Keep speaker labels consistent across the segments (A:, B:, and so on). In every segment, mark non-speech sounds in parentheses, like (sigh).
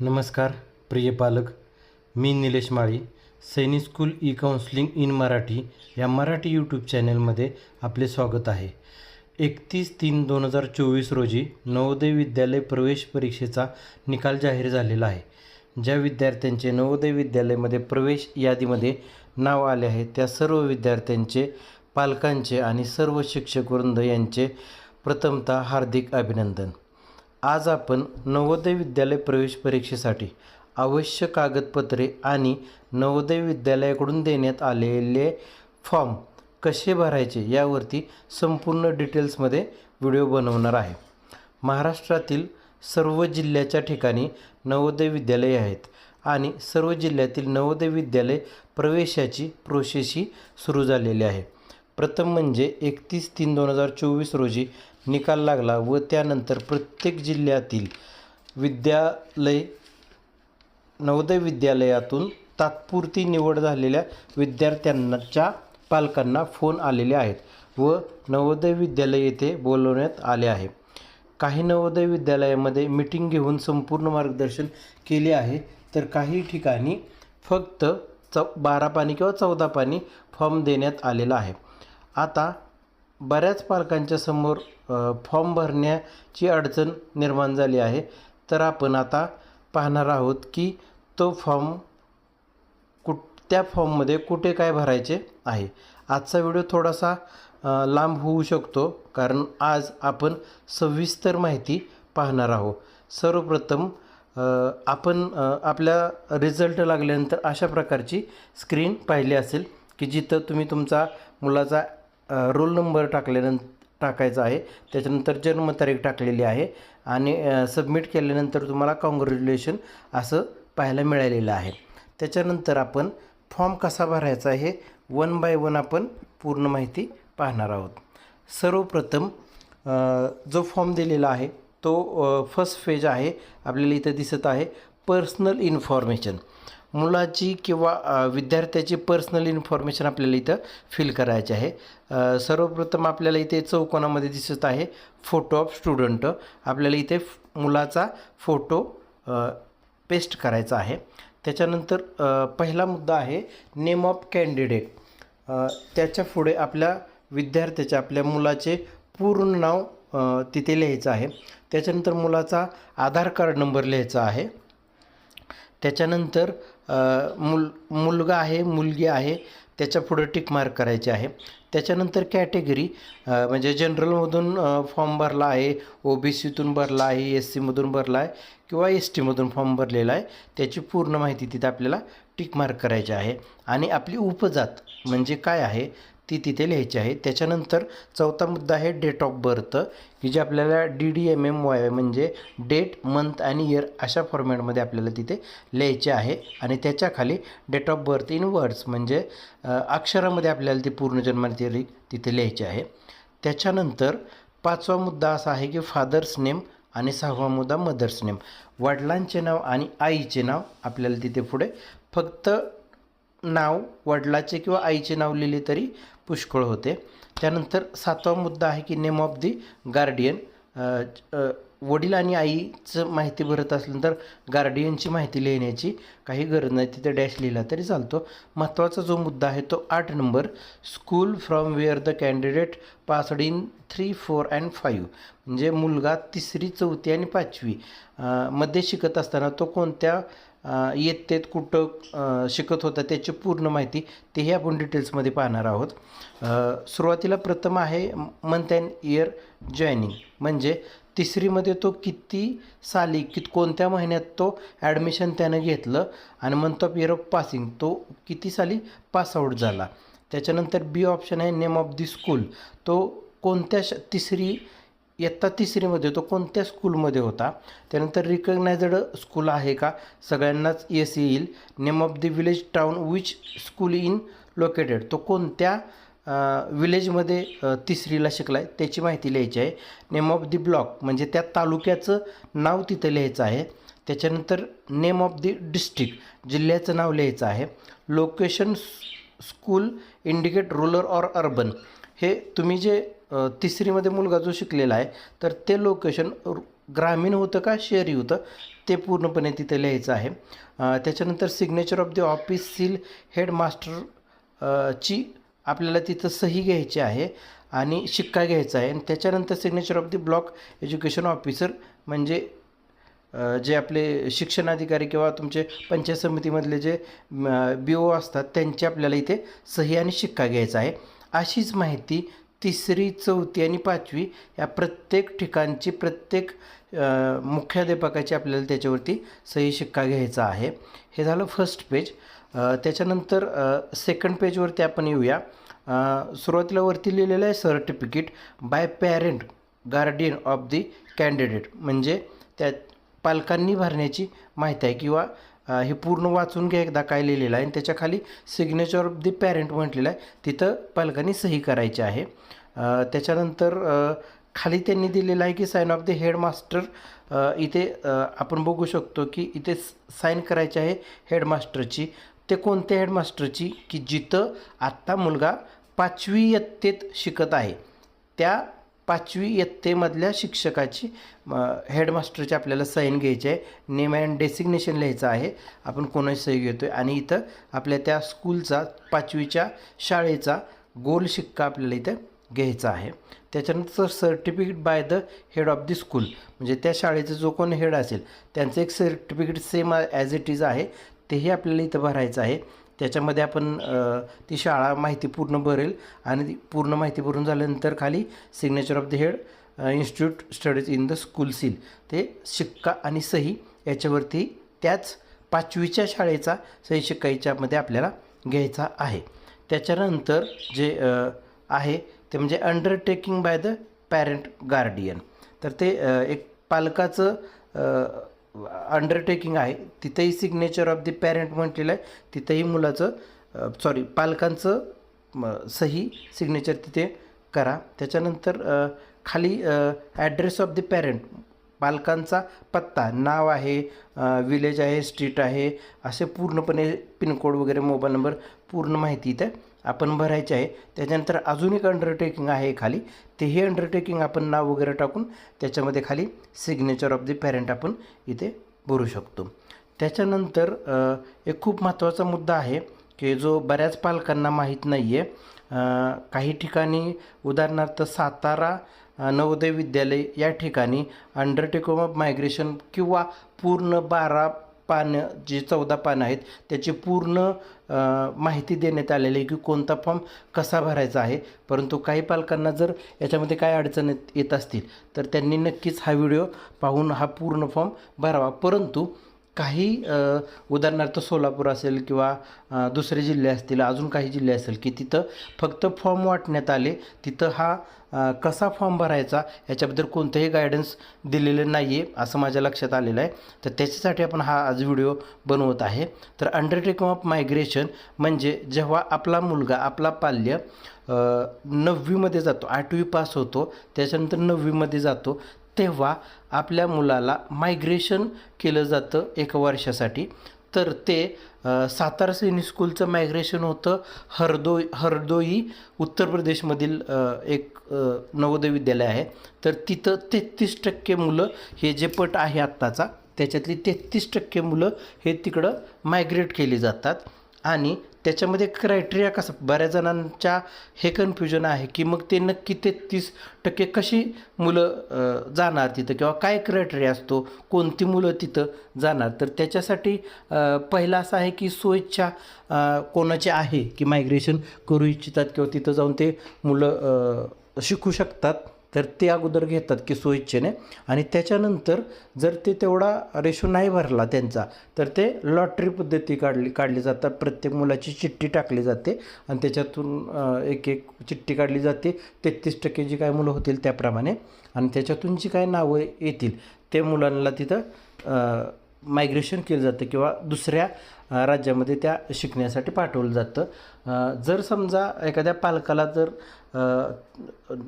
A: नमस्कार प्रिय पालक. मी Nilesh Mali Sainik school E counselling in Marathi या मराठी यूट्यूब चॅनलमध्ये आपले स्वागत आहे. एकतीस तीन दोन हजार चोवीस रोजी नवोदय विद्यालय प्रवेश परीक्षेचा निकाल जाहीर झालेला आहे. ज्या विद्यार्थ्यांचे नवोदय विद्यालयामध्ये प्रवेश यादीमध्ये नाव आले आहे त्या सर्व विद्यार्थ्यांचे पालकांचे आणि सर्व शिक्षकवृंद यांचे प्रथमतः हार्दिक अभिनंदन. आज आपण नवोदय विद्यालय प्रवेश परीक्षेसाठी आवश्यक कागदपत्रे आणि नवोदय विद्यालयाकडून देण्यात आलेले फॉर्म कसे भरायचे यावरती संपूर्ण डिटेल्समध्ये व्हिडिओ बनवणार आहे. महाराष्ट्रातील सर्व जिल्ह्याच्या ठिकाणी नवोदय विद्यालये आहेत आणि सर्व जिल्ह्यातील नवोदय विद्यालय प्रवेशाची प्रोसेस ही सुरू झालेली आहे. प्रथम म्हणजे एकतीस तीन दोन हजार चोवीस रोजी निकाल लागला व त्यानंतर प्रत्येक जिल्ह्यातील विद्यालय नवोदय विद्यालयातून तात्पुरती निवड झालेल्या विद्यार्थ्यांच्या पालकांना फोन आलेले आहेत व नवोदय विद्यालय येथे बोलवण्यात आले आहे. काही नवोदय विद्यालयामध्ये मिटिंग घेऊन संपूर्ण मार्गदर्शन केले आहे. तर काही ठिकाणी फक्त चौ बारा पाणी किंवा चौदा पाणी फॉर्म देण्यात आलेला आहे. आता बऱ्याच पालकांच्या समोर फॉर्म भरण्याची अडचण निर्माण झाली आहे. तर आपण आता पाहणार आहोत की तो फॉर्म कुठ त्या फॉर्ममध्ये कुठे काय भरायचे आहे. आजचा व्हिडिओ थोडासा लांब होऊ शकतो कारण आज आपण सविस्तर माहिती पाहणार आहोत. सर्वप्रथम आपण आपल्या रिझल्ट लागल्यानंतर अशा प्रकारची स्क्रीन पाहिली असेल की जिथं तुम्ही तुमचा मुलाचा रोल नंबर टाकल्यानंतर टाकायचं आहे. त्याच्यानंतर जन्मतारीख टाकलेली आहे. आणि सबमिट केल्यानंतर तुम्हाला कॉंग्रॅच्युलेशन असं पाहायला मिळालेलं आहे. त्याच्यानंतर आपण फॉर्म कसा भरायचा हे वन बाय वन आपण पूर्ण माहिती पाहणार आहोत. सर्वप्रथम जो फॉर्म दिलेला आहे तो फर्स्ट फेज आहे. आपल्याला इथं दिसत आहे पर्सनल इन्फॉर्मेशन मुलाची किंवा विद्यार्थ्याची पर्सनल इन्फॉर्मेशन आपल्याला इथं फिल करायची आहे. सर्वप्रथम आपल्याला इथे चौकोनामध्ये दिसत आहे फोटो ऑफ स्टुडंट आपल्याला इथे मुलाचा फोटो पेस्ट करायचा आहे. त्याच्यानंतर पहिला मुद्दा आहे नेम ऑफ कॅन्डिडेट त्याच्या पुढे आपल्या विद्यार्थ्याच्या आपल्या मुलाचे पूर्ण नाव तिथे लिहायचं आहे. त्याच्यानंतर मुलाचा आधार कार्ड नंबर लिहायचा आहे. त्याच्यानंतर मुल मुलगा आहे मुलगी आहे त्याच्या पुढं टिक मार्क करायचे आहे. त्याच्यानंतर कॅटेगरी म्हणजे जनरलमधून फॉर्म भरला आहे ओ बी सीतून भरला आहे एस सीमधून भरला आहे किंवा एस टीमधून फॉर्म भरलेला आहे त्याची पूर्ण माहिती तिथे आपल्याला टिक मार्क करायची आहे. आणि आपली उपजात म्हणजे काय आहे ती तिथे लिहायची आहे. त्याच्यानंतर चौथा मुद्दा आहे डेट ऑफ बर्थ की जे आपल्याला D D M M Y म्हणजे डेट मंथ आणि इयर अशा फॉर्मॅटमध्ये आपल्याला तिथे लिहायचे आहे. आणि त्याच्याखाली date of birth in words म्हणजे अक्षरामध्ये आपल्याला ती पूर्ण जन्मतारीख तिथे लिहायची आहे. त्याच्यानंतर पाचवा मुद्दा असा आहे की फादर्स नेम आणि सहावा मुद्दा मदर्स नेम वडिलांचे नाव आणि आईचे नाव आपल्याला तिथे पुढे फक्त नाव वडिलाचे किंवा आईचे नाव लिहिले तरी पुष्कळ होते. त्यानंतर सातवा मुद्दा आहे की नेम ऑफ दी गार्डियन वडील आणि आईचं माहिती भरत असल्यानंतर गार्डियनची माहिती लिहिण्याची काही गरज नाही. तिथे डॅश लिहिला तरी चालतो. महत्त्वाचा जो मुद्दा आहे तो आठ number school from where the candidate passed in three four and five म्हणजे मुलगा तिसरी चौथी आणि पाचवी. मध्ये शिकत असताना तो कोणत्या इयत्तेत कुठं शिकत होता त्याची पूर्ण माहिती तेही आपण डिटेल्समध्ये पाहणार आहोत. सुरुवातीला प्रथम आहे मंथ अँड इयर जॉईनिंग म्हणजे तिसरीमध्ये तो किती साली कित कोणत्या महिन्यात तो ॲडमिशन त्यानं घेतलं आणि month of year of passing तो किती साली पासआउट झाला. त्याच्यानंतर बी ऑप्शन आहे नेम ऑफ दी स्कूल तो कोणत्या श तिसरी इयत्ता तिसरीमध्ये तो कोणत्या स्कूलमध्ये होता? त्यानंतर रिकग्नायझड स्कूल आहे का? सगळ्यांनाच यस येईल. Name of the village town which school in located तो कोणत्या विलेजमध्ये तिसरीला शिकला आहे त्याची माहिती लिहायची आहे. नेम ऑफ दी ब्लॉक म्हणजे त्या तालुक्याचं नाव तिथं लिहायचं आहे. त्याच्यानंतर नेम ऑफ दी डिस्ट्रिक्ट जिल्ह्याचं नाव लिहायचं आहे. Location school indicate rural or urban हे तुम्ही जे तिसरीमध्ये मुलगा जो शिकलेला आहे तर ते लोकेशन ग्रामीण होतं का शहरी होतं ते पूर्णपणे तिथे लिहायचं आहे. त्याच्यानंतर signature of the office seal headmaster ची आपल्याला तिथं सही घ्यायची आहे आणि शिक्का घ्यायचा आहे. आणि त्याच्यानंतर signature of the block education officer म्हणजे जे आपले शिक्षणाधिकारी किंवा तुमचे पंचायत समितीमधले जे बी ओ असतात त्यांची आपल्याला इथे सही आणि शिक्का घ्यायचा आहे. अशीच माहिती तिसरी चौथी आणि पाचवी या प्रत्येक ठिकाणची प्रत्येक मुख्याध्यापकाची आपल्याला त्याच्यावरती सही शिक्का घ्यायचा आहे. हे झालं फर्स्ट पेज त्याच्यानंतर सेकंड पेजवरती आपण येऊया. सुरुवातीला वरती लिहिलेलं आहे certificate by parent guardian of the candidate म्हणजे त्या पालकांनी भरण्याची माहिती आहे किंवा हे पूर्ण वाचून घ्या एकदा काय लिहिलेलं आहे. आणि त्याच्याखाली सिग्नेचर ऑफ दी पॅरेंट म्हटलेलं आहे. तिथं पालकांनी सही करायची आहे. त्याच्यानंतर खाली त्यांनी दिलेलं आहे की साईन ऑफ द हेडमास्टर इथे आपण बघू शकतो की इथे साईन करायची आहे हेडमास्टरची ते कोणत्या हेडमास्टरची की जिथं आत्ता मुलगा पाचवी इयत्तेत शिकत आहे. त्या पाचवी इयत्तेमधल्या शिक्षकाची हेडमास्टरची आपल्याला साईन घ्यायची आहे. नेम अँड डेसिग्नेशन लिहायचं आहे. आपण कोणाची सही घेतो आहे आणि इथं आपल्या त्या स्कूलचा पाचवीच्या शाळेचा गोल शिक्का आपल्याला इथं घ्यायचा आहे. त्याच्यानंतर certificate by the head of the school म्हणजे त्या शाळेचा जो कोण हेड असेल त्यांचं एक certificate same as it is आहे. तेही आपल्याला इथं भरायचं आहे. त्याच्यामध्ये आपण ती शाळा माहिती पूर्ण भरेल आणि ती पूर्ण माहिती भरून झाल्यानंतर खाली signature of the head institute studies in the school seal ते शिक्का आणि सही याच्यावरती त्याच पाचवीच्या शाळेचा सही शिक्का याच्यामध्ये आपल्याला घ्यायचा आहे. त्याच्यानंतर जे आहे ते म्हणजे undertaking by the parent guardian तर ते एक पालकाचं अंडरटेकिंग आहे. तिथंही सिग्नेचर ऑफ द पॅरेंट म्हटलेलं आहे. तिथंही मुलाचं सॉरी पालकांचं सही सिग्नेचर तिथे करा. त्याच्यानंतर खाली ॲड्रेस ऑफ द पॅरेंट पालकांचा पत्ता नाव आहे विलेज आहे स्ट्रीट आहे असे पूर्णपणे पिनकोड वगैरे मोबाईल नंबर पूर्ण माहिती इथं आपण भरायचे आहे. त्याच्यानंतर अजून एक अंडरटेकिंग आहे खाली. तेही अंडरटेकिंग आपण नाव वगैरे टाकून त्याच्यामध्ये खाली सिग्नेचर ऑफ द पॅरेंट आपण इथे भरू शकतो. त्याच्यानंतर एक खूप महत्त्वाचा मुद्दा आहे की जो बऱ्याच पालकांना माहीत नाही आहे काही ठिकाणी उदाहरणार्थ सातारा नवोदय विद्यालय या ठिकाणी अंडरटेकिंग ऑफ मायग्रेशन किंवा पूर्ण बारा पानं जी चौदा पानं आहेत त्याची पूर्ण माहिती देण्यात आलेली आहे की कोणता फॉर्म कसा भरायचा आहे. परंतु काही पालकांना जर याच्यामध्ये काय अडचण येत- असतील तर त्यांनी नक्कीच हा व्हिडिओ पाहून हा पूर्ण फॉर्म भरावा. परंतु काही उदाहरणार्थ सोलापूर असेल किंवा दुसरे जिल्हे असतील अजून काही जिल्हे असेल की तिथं फक्त फॉर्म वाटण्यात आले तिथं हा कसा फॉर्म भरायचा याच्याबद्दल कोणतंही गायडन्स दिलेलं नाही आहे असं माझ्या लक्षात आलेलं आहे. तर त्याच्यासाठी आपण हा आज व्हिडिओ बनवत आहे. तर अंडरटेकिंग ऑफ मायग्रेशन म्हणजे जेव्हा आपला मुलगा आपला पाल्य नववीमध्ये जातो आठवी पास होतो त्याच्यानंतर नववीमध्ये जातो तेव्हा आपल्या मुलाला मायग्रेशन केलं जातं एका वर्षासाठी. तर ते सातारा सैनिक स्कूलचं मायग्रेशन होतं. हरदो हरदोई उत्तर प्रदेशमधील एक नवोदय विद्यालय आहे. तर तिथं तेहतीस टक्के मुलं हे जे पट आहे आत्ताचा त्याच्यातली तेहतीस टक्के मुलं हे तिकडं मायग्रेट केली जातात. आणि त्याच्यामध्ये क्रायटेरिया कसं? बऱ्याच जणांच्या हे कन्फ्युजन आहे की मग ते नक्की तेहतीस टक्के कशी मुलं जाणार तिथं? किंवा काय क्रायटेरिया असतो? कोणती मुलं तिथं जाणार? तर त्याच्यासाठी पहिला असं आहे की सोयीच्छा कोणाची आहे की मायग्रेशन करू इच्छितात किंवा तिथं जाऊन ते मुलं शिकू शकतात. तर ते अगोदर घेतात की स्वइच्छेने आणि त्याच्यानंतर जर ते तेवढा रेशो नाही भरला त्यांचा तर ते लॉटरी पद्धती काढली काढली जातात. प्रत्येक मुलाची चिठ्ठी टाकली जाते आणि त्याच्यातून एक एक चिठ्ठी काढली जाते. तेहतीस टक्के जी काय मुलं होतील त्याप्रमाणे. आणि त्याच्यातून जी काय नावं येतील ते मुलांना तिथं मायग्रेशन केलं जातं किंवा दुसऱ्या राज्यामध्ये त्या शिकण्यासाठी पाठवलं जातं. जर समजा एखाद्या पालकाला जर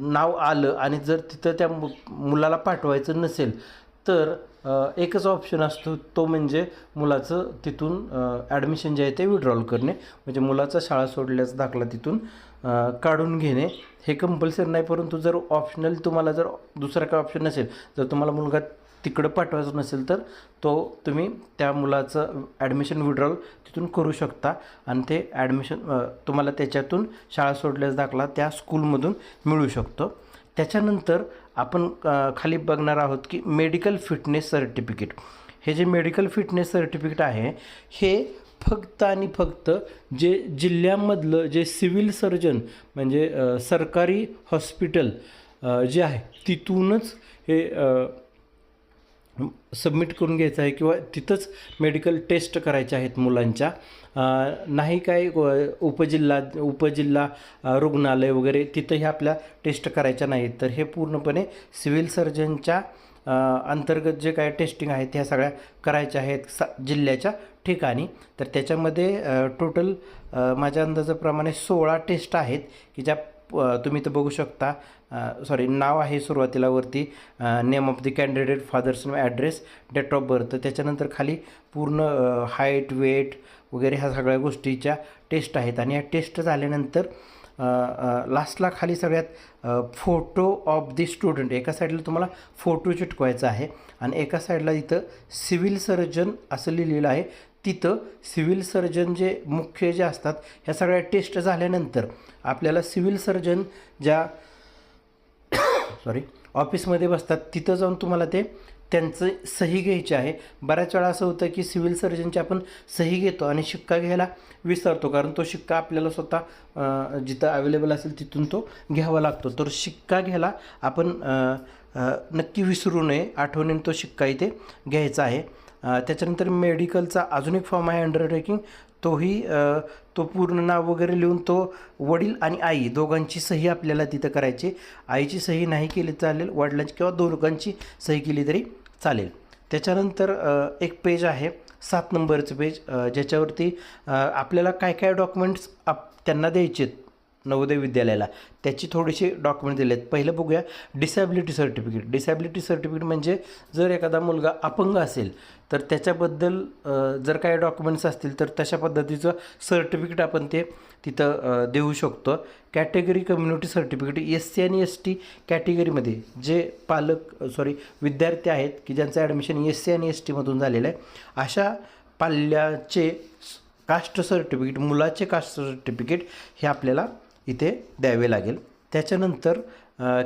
A: नाव आलं आणि जर तिथं त्या मु मुलाला पाठवायचं नसेल तर एकच ऑप्शन असतो तो म्हणजे मुलाचं तिथून ॲडमिशन जे आहे ते विड्रॉल करणे. म्हणजे मुलाचा शाळा सोडल्याचा दाखला तिथून काढून घेणे. हे कंपल्सरी नाही परंतु जर ऑप्शनल तुम्हाला जर दुसरा काय ऑप्शन नसेल जर तुम्हाला मुलगा तिकडं पाठवायचं नसेल तर तो तुम्ही त्या मुलाचं ॲडमिशन विड्रॉल तिथून करू शकता. आणि ते ॲडमिशन तुम्हाला त्याच्यातून शाळा सोडल्यास दाखला त्या स्कूलमधून मिळू शकतो. त्याच्यानंतर आपण खाली बघणार आहोत की मेडिकल फिटनेस सर्टिफिकेट हे जे मेडिकल फिटनेस सर्टिफिकेट आहे हे फक्त आणि फक्त जे जिल्ह्यामधलं जे सिव्हिल सर्जन म्हणजे सरकारी हॉस्पिटल जे आहे तिथूनच हे सबमिट करून घ्यायचं आहे किंवा तिथंच मेडिकल टेस्ट करायच्या आहेत मुलांच्या. नाही काय उपजिल्हा उपजिल्हा रुग्णालय वगैरे तिथंही आपल्या टेस्ट करायच्या नाहीत. तर हे पूर्णपणे सिव्हिल सर्जनच्या अंतर्गत जे काय टेस्टिंग आहेत ह्या सगळ्या करायच्या आहेत सा जिल्ह्याच्या ठिकाणी. तर त्याच्यामध्ये टोटल माझ्या अंदाजाप्रमाणे सोळा टेस्ट आहेत की ज्या तुम्ही तर बघू शकता. सॉरी नाव आहे सुरुवातीला वरती. Name of the candidate father's address date of birth त्याच्यानंतर खाली पूर्ण हाईट वेट वगैरे ह्या सगळ्या गोष्टीच्या टेस्ट आहेत. आणि या टेस्ट झाल्यानंतर लास्टला खाली सगळ्यात फोटो ऑफ दी स्टुडंट एका साईडला तुम्हाला फोटो चिटकवायचा आहे. आणि एका साईडला इथं सिव्हिल सर्जन असं लिहिलेलं आहे. तिथं सिव्हिल सर्जन जे मुख्य जे असतात ह्या सगळ्या टेस्ट झाल्यानंतर आपल्याला सिव्हिल सर्जन ज्या (coughs) सॉरी ऑफिसमध्ये बसतात तिथं जाऊन तुम्हाला ते त्यांचं सही घ्यायची आहे. बऱ्याच वेळा असं होतं की सिव्हिल सर्जनची आपण सही घेतो आणि शिक्का घ्यायला विसरतो कारण तो शिक्का आपल्याला स्वतः जिथं अवेलेबल असेल तिथून तो घ्यावा लागतो. तर शिक्का घ्यायला आपण नक्की विसरू नये. आठवणीने तो शिक्का इथे घ्यायचा आहे. त्याच्यानंतर मेडिकलचा अजून एक फॉर्म आहे अंडरटेकिंग तोही तो पूर्ण नाव वगैरे लिहून तो वडील आणि आई दोघांची सही आपल्याला तिथं करायची. आईची सही नाही केली चालेल वडिलांची किंवा दोघांची सही केली तरी चालेल. त्याच्यानंतर एक पेज आहे सात नंबरचं पेज ज्याच्यावरती आपल्याला काय काय डॉक्युमेंट्स आप त्यांना द्यायचे आहेत नवोदय विद्यालयाला. त्याची थोडीशी डॉक्युमेंट दिले आहेत पहिलं बघूया डिसॅबिलिटी सर्टिफिकेट डिसॅबिलिटी सर्टिफिकेट म्हणजे जर एखादा मुलगा अपंग असेल तर त्याच्याबद्दल जर काही डॉक्युमेंट्स असतील तर तशा पद्धतीचं सर्टिफिकेट आपण ते तिथं देऊ शकतो. Category community certificate S C आणि एस टी कॅटेगरीमध्ये जे पालक सॉरी विद्यार्थी आहेत की ज्यांचं ॲडमिशन एस सी आणि एस टीमधून झालेलं आहे अशा पाल्याचे कास्ट सर्टिफिकेट मुलाचे कास्ट सर्टिफिकेट हे आपल्याला इथे द्यावे लागेल. त्याच्यानंतर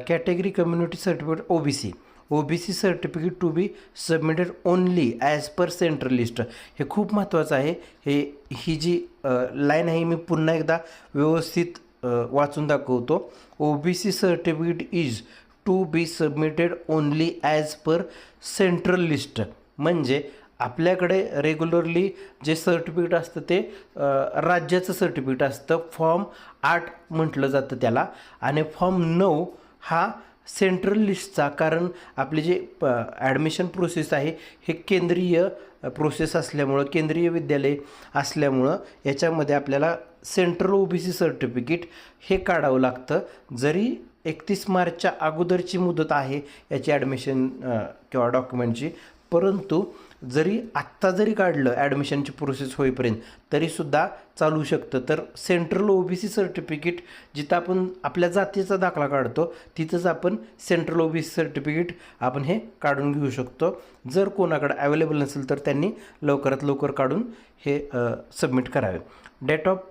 A: category community certificate O B C O B C certificate to be submitted only as per central list हे खूप महत्त्वाचं आहे. हे ही जी लाईन आहे मी पुन्हा एकदा व्यवस्थित वाचून दाखवतो. O B C certificate is to be submitted only as per central list म्हणजे आपल्याकडे रेग्युलरली जे सर्टिफिकेट असतं ते राज्याचं सर्टिफिकेट असतं. फॉर्म आठ म्हटलं जातं त्याला. आणि फॉर्म नऊ हा सेंट्रल लिस्टचा कारण आपली जे प ॲडमिशन प्रोसेस आहे हे केंद्रीय प्रोसेस असल्यामुळं केंद्रीय विद्यालय असल्यामुळं याच्यामध्ये आपल्याला central O B C certificate हे काढावं लागतं. जरी एकतीस मार्चच्या अगोदरची मुदत आहे याची ॲडमिशन किंवा डॉक्युमेंटची परंतु जरी आत्ता जरी काढलं ॲडमिशनची प्रोसेस होईपर्यंत तरीसुद्धा चालू शकतं. तर central O B C certificate जिथं आपण आपल्या जातीचा दाखला काढतो तिथंच आपण central O B C certificate आपण हे काढून घेऊ शकतो. जर कोणाकडे अवेलेबल नसेल तर त्यांनी लवकरात लवकर काढून हे सबमिट करावे. डेट ऑफ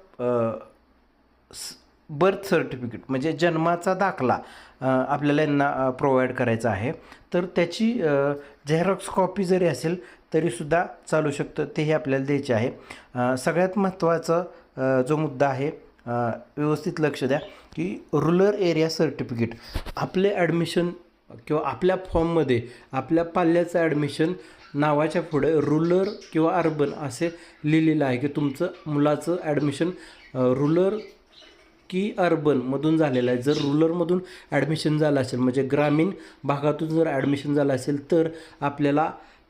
A: बर्थ सर्टिफिकेट म्हणजे जन्माचा दाखला आपल्याला यांना प्रोव्हाइड करायचा आहे. तर त्याची झेरॉक्स कॉपी जरी असेल तरीसुद्धा चालू शकतं तेही आपल्याला द्यायचे आहे. सगळ्यात महत्त्वाचा जो मुद्दा आहे व्यवस्थित लक्ष द्या की रुरल एरिया सर्टिफिकेट. आपले ॲडमिशन किंवा आपल्या फॉर्ममध्ये आपल्या पाल्याचं ॲडमिशन नावाच्या पुढे रुरल किंवा अर्बन असे लिहिलेलं आहे की तुमचं मुलाचं ॲडमिशन रुरल की अर्बनमधून झालेलं आहे. जर रुरलमधून ॲडमिशन झालं असेल म्हणजे ग्रामीण भागातून जर ॲडमिशन झालं असेल तर आपल्याला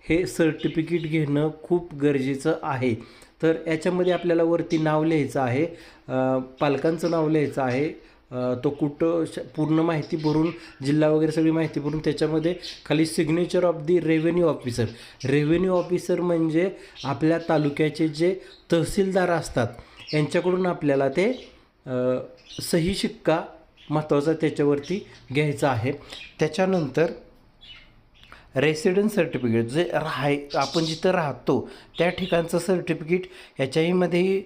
A: हे सर्टिफिकेट घेणं खूप गरजेचं आहे. तर याच्यामध्ये आपल्याला वरती नाव लिहायचं आहे. पालकांचं नाव लिहायचं आहे. तो कुठं श- पूर्ण माहिती भरून जिल्हा वगैरे सगळी माहिती भरून त्याच्यामध्ये खाली signature of the revenue officer revenue officer म्हणजे आपल्या तालुक्याचे जे तहसीलदार असतात यांच्याकडून आपल्याला ते सही शिक्का महत्त्वाचा त्याच्यावरती घ्यायचा आहे. त्याच्यानंतर रेसिडेन्स सर्टिफिकेट जे राहाय आपण जिथं राहतो त्या ठिकाणचं सर्टिफिकेट ह्याच्याहीमध्येही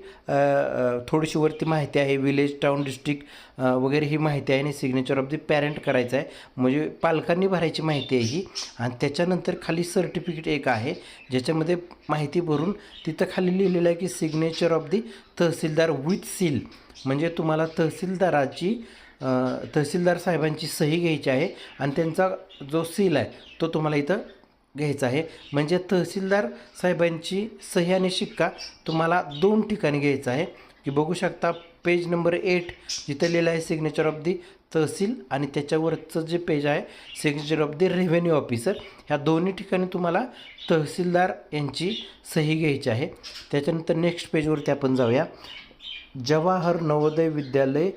A: थोडीशी वरती माहिती आहे. विलेज टाउन डिस्ट्रिक्ट वगैरे ही माहिती आहे आणि सिग्नेचर ऑफ द पॅरेंट करायचं आहे. म्हणजे पालकांनी भरायची माहिती आहे ही. आणि त्याच्यानंतर खाली सर्टिफिकेट एक आहे ज्याच्यामध्ये माहिती भरून तिथं खाली लिहिलेलं आहे की signature of the tahsildar with seal म्हणजे तुम्हाला तहसीलदाराची तहसीलदार साहेबांची सही घ्यायची आहे आणि त्यांचा जो सील आहे तो तुम्हाला इथं घ्यायचा आहे. म्हणजे तहसीलदार साहेबांची सही आणि शिक्का तुम्हाला दोन ठिकाणी घ्यायचा आहे. की बघू शकता पेज नंबर एट जिथं लिहिलं आहे सिग्नेचर ऑफ दी तहसील आणि त्याच्यावरचं जे पेज आहे signature of the revenue officer ह्या दोन्ही ठिकाणी तुम्हाला तहसीलदार यांची सही घ्यायची आहे. त्याच्यानंतर नेक्स्ट पेजवरती आपण जाऊया. जवाहर नवोदय विद्यालय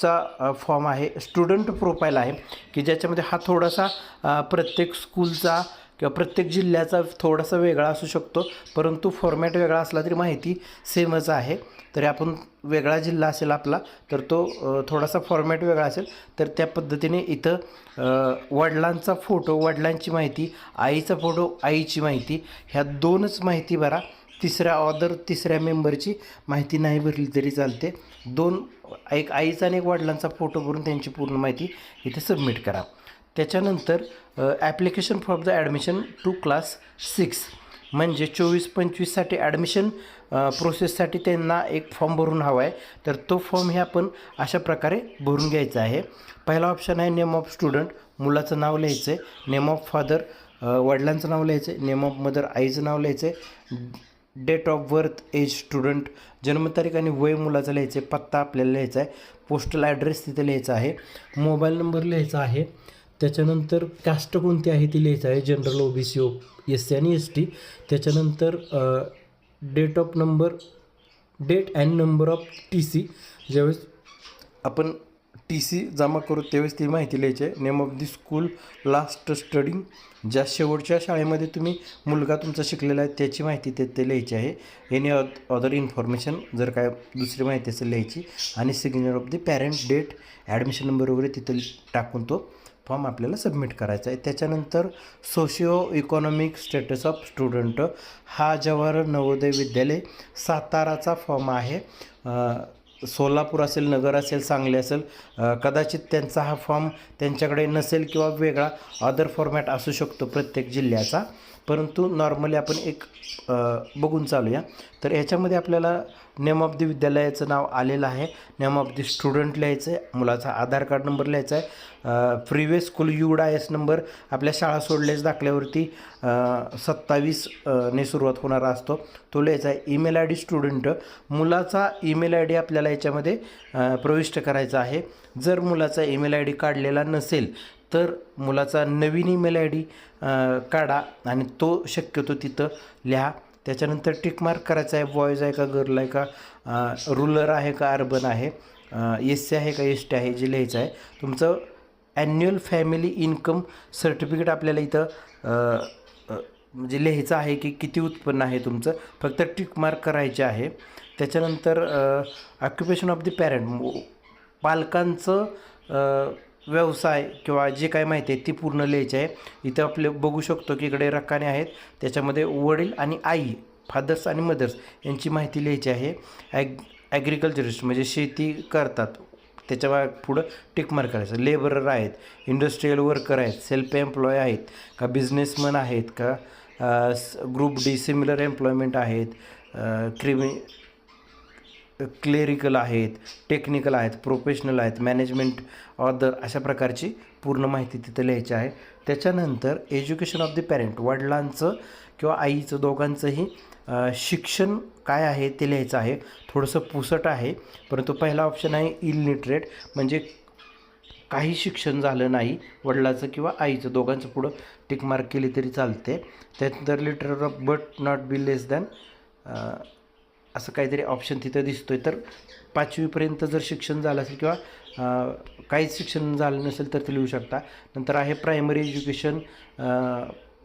A: चा फॉर्म आहे. स्टुडंट प्रोफाईल आहे की ज्याच्यामध्ये हा थोडासा प्रत्येक स्कूलचा किंवा प्रत्येक जिल्ह्याचा थोडासा वेगळा असू शकतो परंतु फॉर्मॅट वेगळा असला तरी माहिती सेमच आहे. तरी आपण वेगळा जिल्हा असेल आपला तर तो थोडासा फॉर्मॅट वेगळा असेल तर त्या पद्धतीने इथं वडिलांचा फोटो वडिलांची माहिती आईचा फोटो आईची माहिती ह्या दोनच माहिती भरा. तिसऱ्या ऑदर तिसऱ्या मेंबरची माहिती नाही भरली तरी चालते. दोन एक आईचा आणि एक वडिलांचा फोटो भरून त्यांची पूर्ण माहिती इथे सबमिट करा. त्याच्यानंतर application for the admission to class six म्हणजे चोवीस पंचवीससाठी ॲडमिशन प्रोसेससाठी त्यांना एक फॉर्म भरून हवा आहे. तर तो फॉर्म हे आपण अशा प्रकारे भरून घ्यायचा आहे. पहिला ऑप्शन आहे नेम ऑफ स्टुडंट मुलाचं नाव लिहायचं आहे नेम ऑफ फादर वडिलांचं नाव लिहायचं आहे नेम ऑफ मदर आईचं नाव लिहायचं आहे date of birth age student जन्मतारीख आणि वय मुलाचा लिहायचं आहे पत्ता आपल्याला लिहायचा आहे पोस्टल ॲड्रेस तिथे लिहायचा आहे मोबाईल नंबर लिहायचा आहे त्याच्यानंतर कास्ट कोणती आहे ती लिहायचं आहे general O B C O S C आणि एस टी त्याच्यानंतर date of number date and number of T C ज्यावेळेस आपण टी सी जमा करू त्यावेळेस ती माहिती लिहायची आहे. Name of the school last studying ज्या शेवटच्या शाळेमध्ये तुम्ही मुलगा तुमचा शिकलेला आहे त्याची माहिती ते ते लिहायची आहे. एनी अदर इन्फॉर्मेशन जर काय दुसरी माहिती असेल लिहायची. आणि signature of the parent date admission number वगैरे तिथं टाकून तो फॉर्म आपल्याला सबमिट करायचा आहे. त्याच्यानंतर socio economic status of student हा जवाहर नवोदय विद्यालय साताराचा फॉर्म आहे. सोलापूर असेल नगर असेल सांगली असेल कदाचित त्यांचा हा फॉर्म त्यांच्याकडे नसेल किंवा वेगळा अदर फॉर्मॅट असू शकतो प्रत्येक जिल्ह्याचा. परंतु नॉर्मली आपण एक बघून चालूया. तर ह्याच्यामध्ये आपल्याला नेम ऑफ द विद्यालयाचं नाव आलेलं आहे. नेम ऑफ द स्टुडंट लिहायचं आहे मुलाचा आधार कार्ड नंबर लिहायचा आहे previous school UDISE number आपल्या शाळा सोडल्याच दाखल्यावरती सत्तावीस ने सुरुवात होणारा असतो. तो लिहायचा आहे ईमेल आय डी स्टुडंट मुलाचा ईमेल आय डी आपल्याला याच्यामध्ये प्रविष्ट करायचा आहे. जर मुलाचा ईमेल आय डी काढलेला नसेल तर मुलाचा नवीन ईमेल आय डी काढा आणि तो शक्यतो तिथं लिहा. त्याच्यानंतर टिक मार्क करायचा आहे. बॉयज आहे का गर्ल आहे का रुलर आहे का अर्बन आहे एस सी आहे का एस टी आहे जे लिहायचं आहे. तुमचं ॲन्युअल फॅमिली इन्कम सर्टिफिकेट आपल्याला इथं म्हणजे लिहायचं आहे की किती उत्पन्न आहे तुमचं. फक्त टिक मार्क करायचे आहे. त्याच्यानंतर ऑक्युपेशन ऑफ द पॅरेंट पालकांचं व्यवसाय किंवा जे काय माहिती आहे ती पूर्ण लिहायची आहे. इथं आपले बघू शकतो की इकडे रकाने आहेत. त्याच्यामध्ये वडील आणि आई फादर्स आणि मदर्स यांची माहिती लिहायची आहे. ॲग ॲग्रिकल्चरिस्ट म्हणजे शेती करतात. त्याच्या पुढं टिकमार करायचं. लेबरर आहेत इंडस्ट्रीयल वर्कर आहेत सेल्फ एम्प्लॉय आहेत का बिझनेसमन आहेत का ग्रुप डी सिमिलर एम्प्लॉयमेंट आहेत क्रिमि क्लेरिकल आहेत टेक्निकल आहेत प्रोफेशनल आहेत मॅनेजमेंट ऑदर अशा प्रकारची पूर्ण माहिती तिथं लिहायची आहे. त्याच्यानंतर एज्युकेशन ऑफ द पॅरेंट वडिलांचं किंवा आईचं दोघांचंही शिक्षण काय आहे ते लिहायचं आहे. थोडंसं पुसट आहे परंतु पहिला ऑप्शन आहे इलिटरेट म्हणजे काही शिक्षण झालं नाही वडिलाचं किंवा आईचं दोघांचं पुढं टिकमार्क केली तरी चालते. त्यानंतर literate of but not be less than असं काहीतरी ऑप्शन तिथं दिसतो आहे तर पाचवीपर्यंत जर शिक्षण झालं असेल किंवा काहीच शिक्षण झालं नसेल तर ते लिहू शकता. नंतर आहे प्रायमरी एज्युकेशन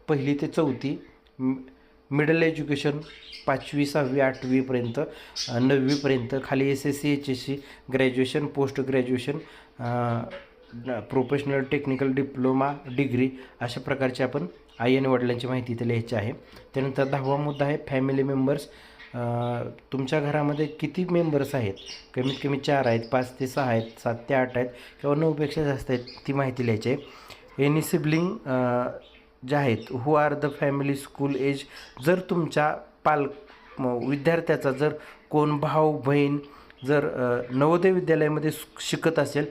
A: पहिली ते चौथी मिडल एज्युकेशन पाचवी सहावी आठवीपर्यंत नववीपर्यंत खाली S S C H S C graduation post graduation professional technical diploma degree अशा प्रकारची आपण आई आणि वडिलांची माहिती इथे लिहायची आहे. त्यानंतर दहावा मुद्दा आहे फॅमिली मेंबर्स तुमच्या घरामध्ये किती मेंबर्स आहेत? कमीत कमी चार आहेत पाच ते सहा आहेत सात ते आठ आहेत किंवा नऊपेक्षा जास्त आहेत ती माहिती लिहायची आहे. एनी सिबलिंग जे आहेत who are the family school age जर तुमच्या पाल विद्यार्थ्याचा जर कोण भाऊ बहीण जर नवोदय विद्यालयामध्ये शिकत असेल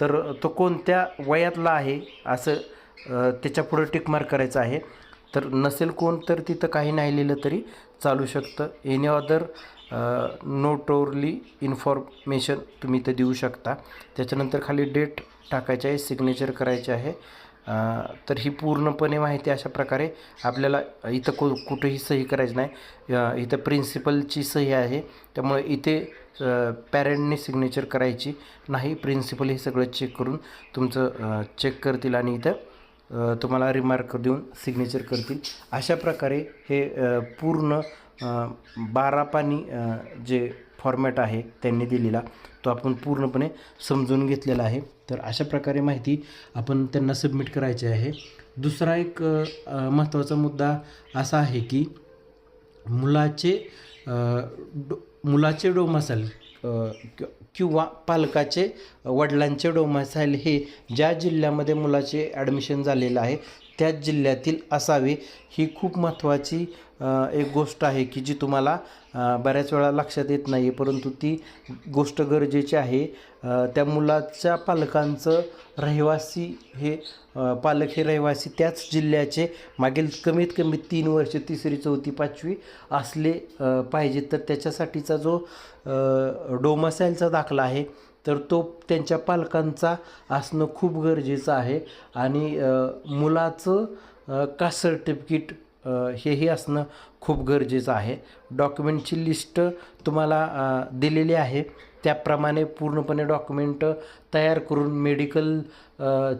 A: तर तो कोणत्या वयातला आहे असं त्याच्यापुढं त्याच्या पुढं टिकमार्क करायचं आहे. तर नसेल कोण तर तिथं काही नाही लिहिलं तरी चालू शकतं. एनी अदर नोटोरली इन्फॉर्मेशन तुम्ही इथं देऊ शकता. त्याच्यानंतर खाली डेट टाकायची आहे सिग्नेचर करायचे आहे. तर ही पूर्णपणे माहिती अशा प्रकारे आपल्याला इथं को कुठेही सही करायची नाही. इथं प्रिन्सिपलची सही आहे. त्यामुळे इथे पॅरेंटने सिग्नेचर करायची नाही. प्रिन्सिपल हे सगळं चेक करून तुमचं चेक करतील आणि इथं तुम्हाला रिमार्क देऊन सिग्नेचर करतील. अशा प्रकारे हे पूर्ण बारा पाणी जे फॉर्मॅट आहे त्यांनी दिलेला तो आपण पूर्णपणे समजून घेतलेला आहे. तर अशा प्रकारे माहिती आपण त्यांना सबमिट करायची आहे. दुसरा एक महत्त्वाचा मुद्दा असा आहे की मुलाचे डो मुलाचे डोमासाईल किंवा पालकाचे वडिलांचे डोमासाईल हे ज्या जिल्ह्यामध्ये मुलाचे ॲडमिशन झालेलं आहे त्याच जिल्ह्यातील असावे ही खूप महत्त्वाची एक गोष्ट आहे की जी तुम्हाला बऱ्याच वेळा लक्षात येत नाही परंतु ती गोष्ट गरजेची आहे. त्या मुलाच्या पालकांचं रहिवासी हे पालक हे रहिवासी त्याच जिल्ह्याचे मागील कमीत कमी तीन वर्ष तिसरी चौथी पाचवी असले पाहिजे तर त्याच्यासाठीचा जो डोमासाईलचा दाखला आहे तर तो त्यांच्या पालकांचा असणं खूप गरजेचं आहे. आणि मुलाचं का कास्ट सर्टिफिकेट हेही असणं खूप गरजेचं आहे. डॉक्युमेंटची लिस्ट तुम्हाला दिलेली आहे. त्याप्रमाणे पूर्णपणे डॉक्युमेंट तयार करून मेडिकल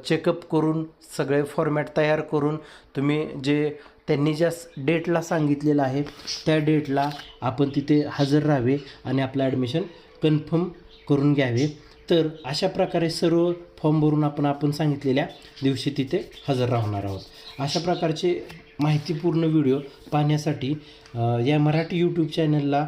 A: चेकअप करून सगळे फॉर्मॅट तयार करून तुम्ही जे त्यांनी ज्या डेटला सांगितलेलं आहे त्या डेटला आपण तिथे हजर राहावे आणि आपलं ॲडमिशन कन्फर्म करून घ्यावे. तर अशा प्रकारे सर्व फॉर्म भरून आपण आपण सांगितलेल्या दिवशी तिथे हजर राहणार आहोत. अशा प्रकारचे माहितीपूर्ण व्हिडिओ पाहण्यासाठी या मराठी यूट्यूब चॅनलला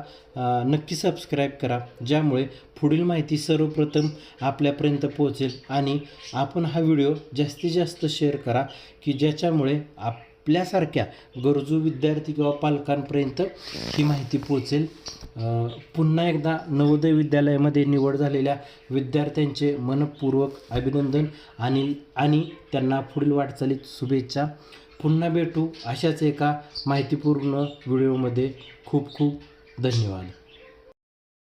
A: नक्की सबस्क्राईब करा. ज्यामुळे पुढील माहिती सर्वप्रथम आपल्यापर्यंत पोहोचेल आणि आपण हा व्हिडिओ जास्तीत जास्त शेअर करा की ज्याच्यामुळे आप आपल्यासारख्या गरजू विद्यार्थी किंवा पालकांपर्यंत ही माहिती पोचेल पुन्हा एकदा नवोदय विद्यालयामध्ये निवड झालेल्या विद्यार्थ्यांचे मनपूर्वक अभिनंदन आणि आणि त्यांना पुढील वाटचालीत शुभेच्छा. पुन्हा भेटू अशाच एका माहितीपूर्ण व्हिडिओमध्ये. खूप खूप धन्यवाद.